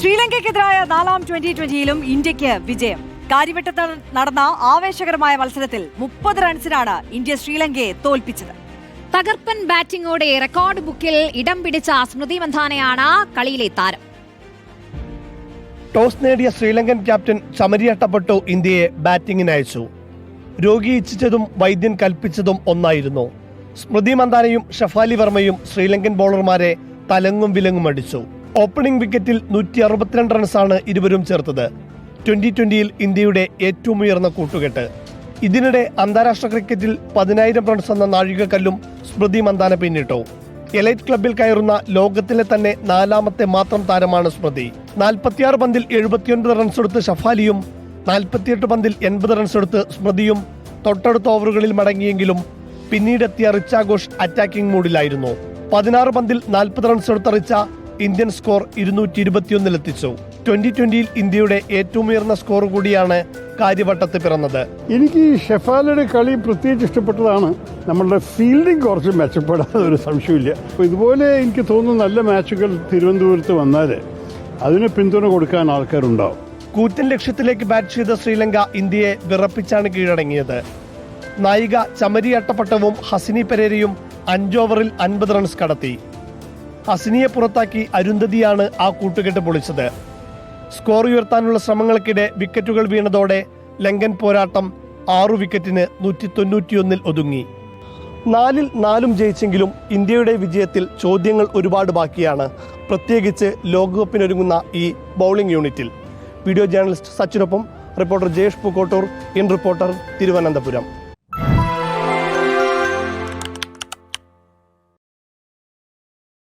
ശ്രീലങ്കയ്ക്കെതിരായ നാലാം ട്വന്റി ട്വന്റിയിലും ഇന്ത്യയ്ക്ക് വിജയം. കാര്യവട്ടത്ത് നടന്ന ആവേശകരമായ മത്സരത്തിൽ മുപ്പത് റൺസിനാണ് ഇന്ത്യ ശ്രീലങ്കയെ തോൽപ്പിച്ചത്. തകർപ്പൻ ബാറ്റിംഗോടെ റെക്കോർഡ് ബുക്കിൽ ഇടം പിടിച്ച സ്മൃതി മന്ധാനയാണ് കളിയിലെ താരം. ടോസ് നേടിയ ശ്രീലങ്കൻ ക്യാപ്റ്റൻ ചമരിയട്ടപ്പെട്ടു ഇന്ത്യയെ ബാറ്റിംഗിന് അയച്ചു. രോഗി ഇച്ഛിച്ചതും വൈദ്യൻ കൽപ്പിച്ചതും ഒന്നായിരുന്നു. സ്മൃതി മന്ദാനയും ഷഫാലി വർമ്മയും ശ്രീലങ്കൻ ബൗളർമാരെ തലങ്ങും വിലങ്ങും അടിച്ചു. ഓപ്പണിംഗ് വിക്കറ്റിൽ നൂറ്റി അറുപത്തിരണ്ട് റൺസാണ് ഇരുവരും ചേർത്തത്. ട്വന്റി ട്വന്റിയിൽ ഇന്ത്യയുടെ ഏറ്റവും ഉയർന്ന കൂട്ടുകെട്ട്. ഇതിനിടെ അന്താരാഷ്ട്ര ക്രിക്കറ്റിൽ പതിനായിരം റൺസ് എന്ന നാഴികക്കല്ലും സ്മൃതി മന്ദാന പിന്നിട്ടു. എലൈറ്റ് ക്ലബിൽ കയറുന്ന ലോകത്തിലെ തന്നെ നാലാമത്തെ മാത്രം താരമാണ് സ്മൃതി. നാൽപ്പത്തിയാറ് പന്തിൽ എഴുപത്തിയൊൻപത് റൺസ് എടുത്ത് ഷഫാലിയും നാൽപ്പത്തിയെട്ട് പന്തിൽ എൺപത് റൺസ് എടുത്ത് സ്മൃതിയും തൊട്ടടുത്ത ഓവറുകളിൽ മടങ്ങിയെങ്കിലും പിന്നീടെത്തിയ റിച്ച ഘോഷ് അറ്റാക്കിംഗ് മൂഡിലായിരുന്നു പതിനാറ് പന്തിൽ നാൽപ്പത് റൺസ് എടുത്ത റിച്ച ഇന്ത്യൻ സ്കോർ ഇരുന്നൂറ്റി ഇരുപത്തിയൊന്നിലെത്തിച്ചു ട്വന്റി ട്വന്റിയിൽ ഇന്ത്യയുടെ ഏറ്റവും ഉയർന്ന സ്കോർ കൂടിയാണ് കാര്യവട്ടത്ത് പിറന്നത്. എനിക്ക് ഈ ഷെഫാലയുടെ കളി പ്രത്യേകിച്ച് ഇഷ്ടപ്പെട്ടതാണ്. നമ്മളുടെ ഫീൽഡിംഗ് കുറച്ച് മെച്ചപ്പെടാതെ ഒരു സംശയമില്ല അപ്പോൾ ഇതുപോലെ എനിക്ക് തോന്നുന്നു നല്ല മാച്ചുകൾ തിരുവനന്തപുരത്ത് വന്നാൽ അതിന് പിന്തുണ കൊടുക്കാൻ ആൾക്കാരുണ്ടാവും. കൂറ്റൻ ലക്ഷ്യത്തിലേക്ക് ബാറ്റ് ചെയ്ത ശ്രീലങ്ക ഇന്ത്യയെ വിറപ്പിച്ചാണ് കീഴടങ്ങിയത്. നായിക ചമരി അട്ടപ്പട്ടവും ഹസിനി പെരേരയും അഞ്ചോവറിൽ അൻപത് റൺസ് കടത്തി. ഹസിനിയെ പുറത്താക്കി അരുന്ധതിയാണ് ആ കൂട്ടുകെട്ട് പൊളിച്ചത്. സ്കോർ ഉയർത്താനുള്ള ശ്രമങ്ങൾക്കിടെ വിക്കറ്റുകൾ വീണതോടെ ലങ്കൻ പോരാട്ടം ആറു വിക്കറ്റിന് നൂറ്റി തൊണ്ണൂറ്റിയൊന്നിൽ ഒതുങ്ങി. നാലിൽ നാലും ജയിച്ചെങ്കിലും ഇന്ത്യയുടെ വിജയത്തിൽ ചോദ്യങ്ങൾ ഒരുപാട് ബാക്കിയാണ്. പ്രത്യേകിച്ച് ലോകകപ്പിനൊരുങ്ങുന്ന ഈ ബൗളിംഗ് യൂണിറ്റിൽ. Video journalist സച്ചിനൊപ്പം reporter Jayesh Pookkottur in reporter Thiruvananthapuram.